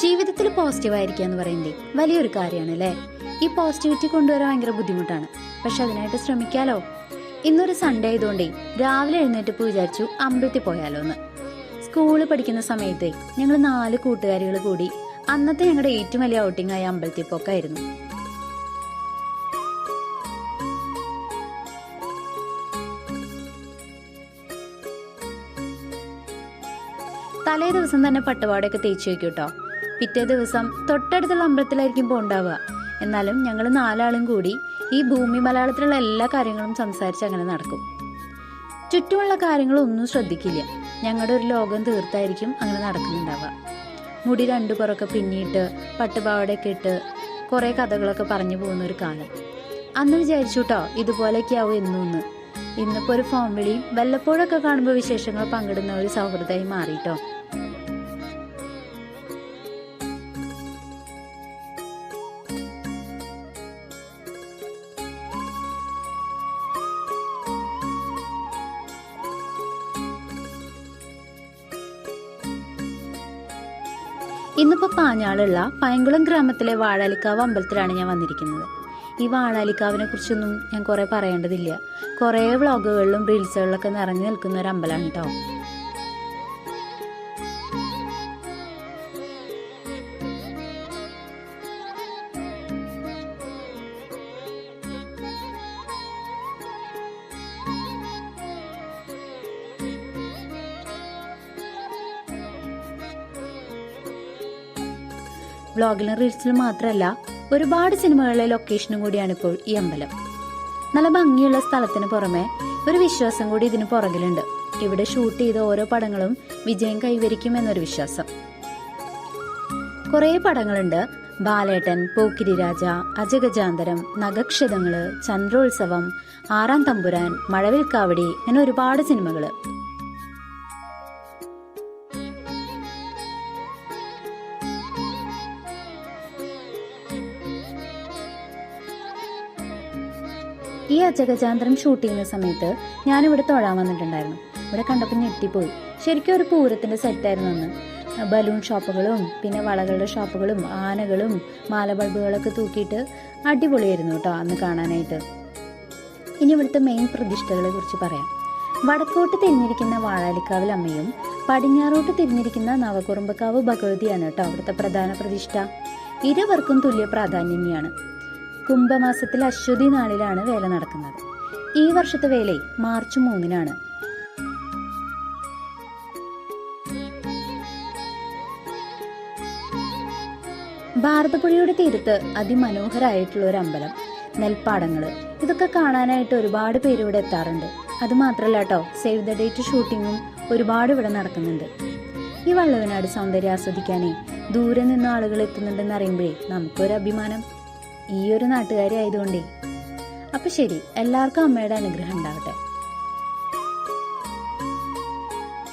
ജീവിതത്തിൽ പോസിറ്റീവ് ആയിരിക്കുക എന്ന് പറയുന്നത് വലിയൊരു കാര്യമാണ് അല്ലേ ഈ പോസിറ്റിവിറ്റി കൊണ്ടുവരാൻ ഭയങ്കര ബുദ്ധിമുട്ടാണ്. പക്ഷെ അതിനായിട്ട് ശ്രമിക്കാലോ? ഇന്നൊരു സൺഡേ ആയതുകൊണ്ടേ രാവിലെ എഴുന്നേറ്റപ്പോൾ വിചാരിച്ചു അമ്പലത്തിൽ പോയാലോ എന്ന് സ്കൂളിൽ പഠിക്കുന്ന സമയത്ത് ഞങ്ങൾ നാല് കൂട്ടുകാരികൾ കൂടി അന്നത്തെ ഞങ്ങളുടെ ഏറ്റവും വലിയ ഔട്ടിംഗ് ആയ അമ്പലത്തിൽ പോക്കായിരുന്നു. തലേ ദിവസം തന്നെ പട്ടുപാടൊക്കെ തേച്ച് വെക്കും കേട്ടോ പിറ്റേ ദിവസം തൊട്ടടുത്തുള്ള അമ്പലത്തിലായിരിക്കും പോണ്ടാവുക എന്നാലും ഞങ്ങൾ നാലാളും കൂടി ഈ ഭൂമി മലയാളത്തിലുള്ള എല്ലാ കാര്യങ്ങളും സംസാരിച്ച് അങ്ങനെ നടക്കും. ചുറ്റുമുള്ള കാര്യങ്ങളൊന്നും ശ്രദ്ധിക്കില്ല. ഞങ്ങളുടെ ഒരു ലോകം തീർത്തായിരിക്കും അങ്ങനെ നടക്കുന്നുണ്ടാവുക. മുടി രണ്ടു പുറമൊക്കെ പിന്നിയിട്ട് പട്ടുപാവടയൊക്കെ ഇട്ട് കുറേ കഥകളൊക്കെ പറഞ്ഞു പോകുന്ന ഒരു കാലം. അന്ന് വിചാരിച്ചു കേട്ടോ ഇതുപോലെയൊക്കെ ആവും എന്നൊന്ന്. ഇന്നിപ്പോ ഒരു ഫോം വിളിയും വല്ലപ്പോഴൊക്കെ കാണുമ്പോൾ വിശേഷങ്ങൾ പങ്കിടുന്ന ഒരു സൗഹൃദമായി മാറിട്ടോ. ഇന്നിപ്പോ പാഞ്ഞാളുള്ള പയങ്കുളം ഗ്രാമത്തിലെ വാഴാലിക്കാവ് അമ്പലത്തിലാണ് ഞാൻ വന്നിരിക്കുന്നത്. ഈ വാഴാലിക്കാവിനെ കുറിച്ചൊന്നും ഞാൻ കുറെ പറയേണ്ടതില്ല. കുറെ വ്ളോഗുകളിലും റീൽസുകളിലൊക്കെ നിറഞ്ഞു നിൽക്കുന്ന ഒരു അമ്പലമാണ് കേട്ടോ വ്ളോഗിലും റീൽസിലും മാത്രമല്ല ഒരുപാട് സിനിമകളിലെ ലൊക്കേഷനും കൂടിയാണ് ഇപ്പോൾ ഈ അമ്പലം. നല്ല ഭംഗിയുള്ള സ്ഥലത്തിന് പുറമെ ഒരു വിശ്വാസം കൂടി ഇതിന് പുറകിലുണ്ട്. ഇവിടെ ഷൂട്ട് ചെയ്ത ഓരോ പടങ്ങളും വിജയം കൈവരിക്കും എന്നൊരു വിശ്വാസം. കുറേ പടങ്ങളുണ്ട്. ബാലേട്ടൻ പോക്കിരി രാജ അജഗജാന്തരം നഗക്ഷതങ്ങൾ ചന്ദ്രോത്സവം ആറാം തമ്പുരാൻ മഴവിൽക്കാവടി അങ്ങനെ ഒരുപാട് സിനിമകൾ. ഈ അജഗജാന്തരം ഷൂട്ട് ചെയ്യുന്ന സമയത്ത് ഞാനിവിടെ തൊഴാൻ വന്നിട്ടുണ്ടായിരുന്നു. ഇവിടെ കണ്ടപ്പോൾ ഞെട്ടിപ്പോയി. ശരിക്കും ഒരു പൂരത്തിന്റെ സെറ്റായിരുന്നു അന്ന്. ബലൂൺ ഷോപ്പുകളും പിന്നെ വളകളുടെ ഷോപ്പുകളും ആനകളും മാല ബൾബുകളൊക്കെ തൂക്കിയിട്ട് അടിപൊളിയായിരുന്നു കേട്ടോ അന്ന് കാണാനായിട്ട്. ഇനി ഇവിടുത്തെ മെയിൻ പ്രതിഷ്ഠകളെ കുറിച്ച് പറയാം. വടക്കോട്ട് തിരിഞ്ഞിരിക്കുന്ന വാഴാലിക്കാവിൽ അമ്മയും പടിഞ്ഞാറോട്ട് തിരിഞ്ഞിരിക്കുന്ന നവകുറുമ്പക്കാവ് ഭഗവതിയാണ് കേട്ടോ അവിടുത്തെ പ്രധാന പ്രതിഷ്ഠ. ഇരുവർക്കും തുല്യ പ്രാധാന്യമാണ് കുംഭമാസത്തിൽ അശ്വതി നാളിലാണ് വേല നടക്കുന്നത്. ഈ വർഷത്തെ വേല മാർച്ച് മൂന്നിനാണ്. ഭാരതപ്പുഴയുടെ തീരത്ത് അതിമനോഹരായിട്ടുള്ള ഒരു അമ്പലം നെൽപ്പാടങ്ങൾ ഇതൊക്കെ കാണാനായിട്ട് ഒരുപാട് പേര് ഇവിടെ എത്താറുണ്ട്. അത് മാത്രല്ല കേട്ടോ സേവ് ദ ഡേറ്റ് ഷൂട്ടിങ്ങും ഒരുപാട് ഇവിടെ നടക്കുന്നുണ്ട്. ഈ വള്ളവനാട് സൗന്ദര്യം ആസ്വദിക്കാനേ ദൂരെ നിന്ന് ആളുകൾ എത്തുന്നുണ്ടെന്ന് അറിയുമ്പോഴേ നമുക്കൊരു അഭിമാനം ഈ ഒരു നാട്ടുകാരി ആയതുകൊണ്ടേ അപ്പൊ ശരി എല്ലാവർക്കും അമ്മയുടെ അനുഗ്രഹം ഉണ്ടാവട്ടെ.